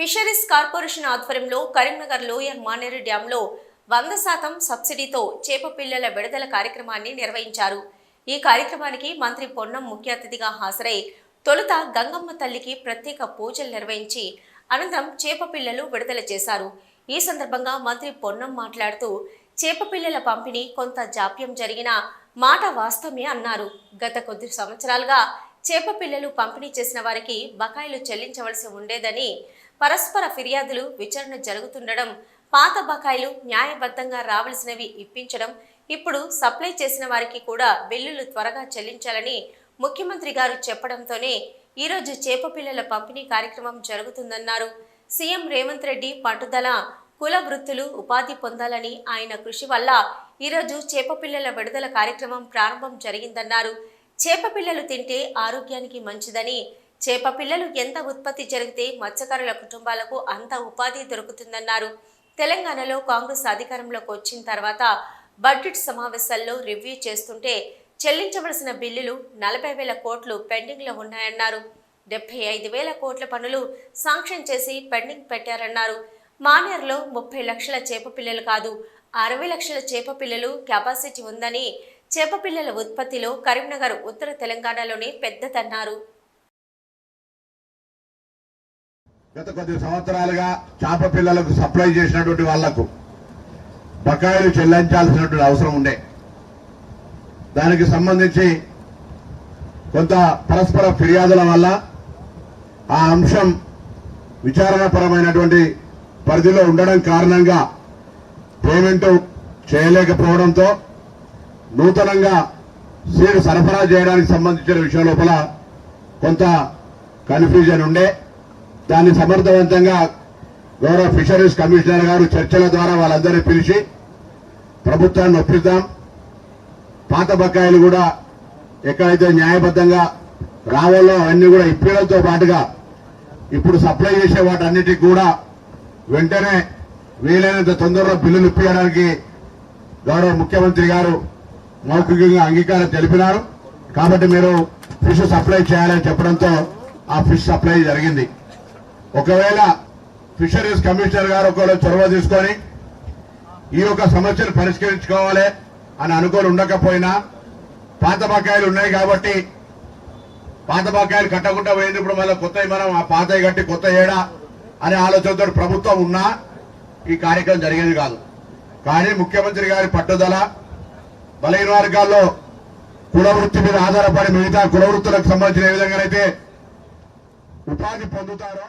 Fisheries corporation ఆధ్వర్యంలో Karimnagar lower Maneru డ్యాంలో వంద శాతం సబ్సిడీతో చేప పిల్లల విడుదల కార్యక్రమాన్ని నిర్వహించారు. ఈ కార్యక్రమానికి మంత్రి పొన్నం ముఖ్య అతిథిగా హాజరై తొలుత గంగమ్మ తల్లికి ప్రత్యేక పూజలు నిర్వహించి అనంతరం చేప పిల్లలు విడుదల చేశారు. ఈ సందర్భంగా మంత్రి పొన్నం మాట్లాడుతూ చేప పిల్లల పంపిణీ కొంత జాప్యం జరిగిన మాట వాస్తవమే అన్నారు. గత కొద్ది సంవత్సరాలుగా చేప పిల్లలు పంపిణీ చేసిన వారికి బకాయిలు చెల్లించవలసి ఉండేదని పరస్పర ఫిర్యాదులు విచారణ జరుగుతుండడం పాత బకాయిలు న్యాయబద్ధంగా రావలసినవి ఇప్పించడం ఇప్పుడు సప్లై చేసిన వారికి కూడా బిల్లులు త్వరగా చెల్లించాలని ముఖ్యమంత్రి గారు చెప్పడంతోనే ఈరోజు చేపపిల్లల పంపిణీ కార్యక్రమం జరుగుతుందన్నారు. సీఎం రేవంత్ రెడ్డి పట్టుదల కుల వృత్తులు ఉపాధి పొందాలని ఆయన కృషి వల్ల ఈరోజు చేపపిల్లల విడుదల కార్యక్రమం ప్రారంభం జరిగిందన్నారు. చేపపిల్లలు తింటే ఆరోగ్యానికి మంచిదని చేప పిల్లలు ఎంత ఉత్పత్తి జరిగితే మత్స్యకారుల కుటుంబాలకు అంత ఉపాధి దొరుకుతుందన్నారు. తెలంగాణలో కాంగ్రెస్ అధికారంలోకి వచ్చిన తర్వాత బడ్జెట్ సమావేశాల్లో రివ్యూ చేస్తుంటే చెల్లించవలసిన బిల్లులు నలభై వేల కోట్లు పెండింగ్లో ఉన్నాయన్నారు. డెబ్బై ఐదు వేల కోట్ల పనులు శాంక్షన్ చేసి పెండింగ్ పెట్టారన్నారు. మానేర్లో ముప్పై లక్షల చేప పిల్లలు కాదు అరవై లక్షల చేప పిల్లలు కెపాసిటీ ఉందని చేప పిల్లల ఉత్పత్తిలో కరీంనగర్ ఉత్తర తెలంగాణలోనే పెద్దదన్నారు. గత కొద్ది సంవత్సరాలుగా చేప పిల్లలకు సప్లై చేసినటువంటి వాళ్ళకు బకాయిలు చెల్లించాల్సినటువంటి అవసరం ఉండే. దానికి సంబంధించి కొంత పరస్పర ఫిర్యాదుల వల్ల ఆ అంశం విచారణపరమైనటువంటి పరిధిలో ఉండడం కారణంగా పేమెంట్ చేయలేకపోవడంతో నూతనంగా సీడ్ సరఫరా చేయడానికి సంబంధించిన విషయం లోపల కొంత కన్ఫ్యూజన్ ఉండే. దాన్ని సమర్థవంతంగా గౌరవ ఫిషరీస్ కమిషనర్ గారు చర్చల ద్వారా వాళ్ళందరినీ పిలిచి ప్రభుత్వాన్ని ఒప్పిద్దాం. పాత బకాయిలు కూడా ఎక్కడైతే న్యాయబద్ధంగా రావాలో అవన్నీ కూడా ఇప్పడంతో పాటుగా ఇప్పుడు సప్లై చేసే వాటన్నిటికి కూడా వెంటనే వీలైనంత తొందరలో బిల్లులు ఇప్పించడానికి గౌరవ ముఖ్యమంత్రి గారు మౌఖికంగా అంగీకారం తెలిపినారు. కాబట్టి మీరు ఫిష్ సప్లై చేయాలని చెప్పడంతో ఆ ఫిష్ సప్లై జరిగింది. ఒకవేళ ఫిషరీస్ కమిషనర్ గారు ఒకవేళ చొరవ తీసుకొని ఈ యొక్క సమస్యను పరిష్కరించుకోవాలి అని అనుకోని ఉండకపోయినా పాత బకాయిలు ఉన్నాయి కాబట్టి పాత బకాయిలు కట్టకుండా పోయింది ఇప్పుడు మళ్ళీ కొత్త మనం ఆ పాత కట్టి కొత్త ఏడా అనే ఆలోచనతో ప్రభుత్వం ఉన్నా ఈ కార్యక్రమం జరిగేది కాదు. కానీ ముఖ్యమంత్రి గారి పట్టుదల బలహీన వర్గాల్లో కులవృత్తి మీద ఆధారపడి మిగతా కులవృత్తులకు సంబంధించిన ఏ విధంగానైతే ఉపాధి పొందుతారో